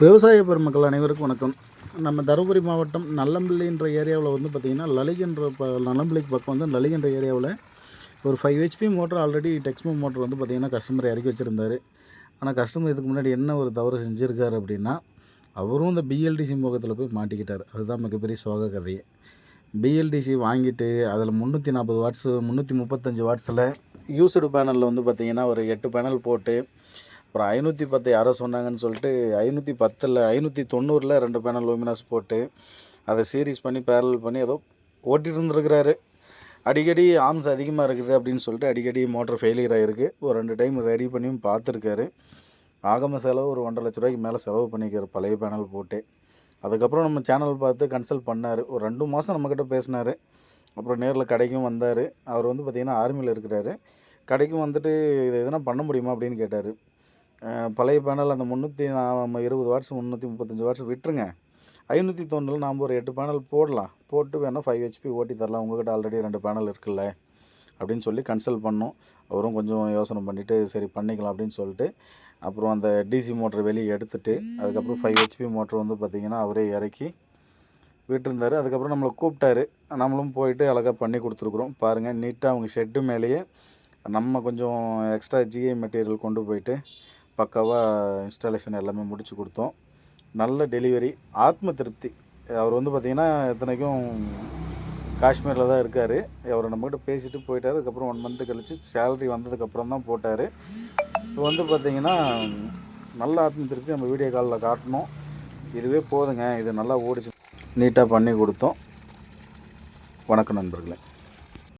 விவசாய பெருமக்கள் அனைவருக்கும் வணக்கம். நம்ம தருமபுரி மாவட்டம் நல்லம்பிள்ளைன்ற ஏரியாவில் வந்து பார்த்திங்கன்னா லலிகன்ற ப நல்லம்பிள்ளைக்கு பக்கம் வந்து லலிகன்ற ஏரியாவில் ஒரு five HP motor already Texmo motor வந்து பார்த்திங்கன்னா கஸ்டமர் இறக்கி வச்சுருந்தாரு. ஆனால் கஸ்டமர் இதுக்கு முன்னாடி என்ன ஒரு தவறு செஞ்சுருக்காரு அப்படின்னா அவரும் இந்த பிஎல்டிசி முகத்தில் போய் மாட்டிக்கிட்டார். அதுதான் மிகப்பெரிய சோக கதையை. பிஎல்டிசி வாங்கிட்டு அதில் முந்நூற்றி நாற்பது வாட்ஸு முந்நூற்றி முப்பத்தஞ்சு வாட்ஸில் யூஸ்டு பேனலில் வந்து பார்த்திங்கன்னா ஒரு எட்டு பேனல் போட்டு அப்புறம் ஐநூற்றி பத்து யாரோ சொன்னாங்கன்னு சொல்லிட்டு ஐநூற்றி பத்தில் ஐநூற்றி தொண்ணூறில் ரெண்டு பேனல் லூமினாஸ் போட்டு அதை சீரீஸ் பண்ணி பேரல் பண்ணி ஏதோ ஓட்டிகிட்டு இருந்துருக்கிறாரு. அடிக்கடி ஆர்ம்ஸ் அதிகமாக இருக்குது அப்படின்னு சொல்லிட்டு அடிக்கடி மோட்டர் ஃபெயிலியர் ஆகிருக்கு ஒரு ரெண்டு டைம் ரெடி பண்ணியும் பார்த்துருக்காரு. ஆகம செலவு ஒரு ஒன்றரை லட்ச ரூபாய்க்கு மேலே செலவு பண்ணிக்கிறார் பழைய பேனல் போட்டு. அதுக்கப்புறம் நம்ம சேனல் பார்த்து கன்சல்ட் பண்ணார். ஒரு ரெண்டு மாதம் நம்மக்கிட்ட பேசினார். அப்புறம் நேரில் கடைக்கும் வந்தார். அவர் வந்து பார்த்திங்கன்னா ஆர்மியில் இருக்கிறாரு. கடைக்கும் வந்துட்டு இது எதனா பண்ண முடியுமா அப்படின்னு கேட்டார். பழைய பேனல் அந்த முந்நூற்றி இருபது வாட்ஸ் முந்நூற்றி முப்பத்தஞ்சு வாட்ஸ் விட்டுருங்க. ஐநூற்றி தொண்ணூறில் நாம் ஒரு எட்டு பேனல் போடலாம். போட்டு வேணால் ஃபைவ் ஹெச்பி ஓட்டி தரலாம். உங்கள்கிட்ட ஆல்ரெடி ரெண்டு பேனல் இருக்குல்ல அப்படின்னு சொல்லி கன்சல்ட் பண்ணோம். அவரும் கொஞ்சம் யோசனை பண்ணிவிட்டு சரி பண்ணிக்கலாம் அப்படின்னு சொல்லிட்டு அப்புறம் அந்த டிசி மோட்டர் வெளியே எடுத்துட்டு அதுக்கப்புறம் ஃபைவ் ஹெச்பி மோட்டர் வந்து பார்த்திங்கன்னா அவரே இறக்கி விட்டுருந்தாரு. அதுக்கப்புறம் நம்மளை கூப்பிட்டாரு. நம்மளும் போயிட்டு அழகாக பண்ணி கொடுத்துருக்குறோம். பாருங்கள் நீட்டாக அவங்க ஷெட்டு மேலேயே நம்ம கொஞ்சம் எக்ஸ்ட்ரா ஜிஐ மெட்டீரியல் கொண்டு போயிட்டு பக்காவாக இன்ஸ்டாலேஷன் எல்லாமே முடித்து கொடுத்தோம். நல்ல டெலிவரி ஆத்ம திருப்தி. அவர் வந்து பார்த்திங்கன்னா இத்தனைக்கும் காஷ்மீரில் தான் இருக்கார். அவர் நம்மக்கிட்ட பேசிட்டு போயிட்டார். அதுக்கப்புறம் ஒன் மந்த்து கழித்து சேலரி வந்ததுக்கப்புறம் தான் போட்டார். இப்போ வந்து பார்த்திங்கன்னா நல்ல ஆத்ம திருப்தி நம்ம வீடியோ காலில் காட்டணும். இதுவே போதுங்க. இது நல்லா ஓடிச்சு நீட்டாக பண்ணி கொடுத்தோம். வணக்கம் நண்பர்களே.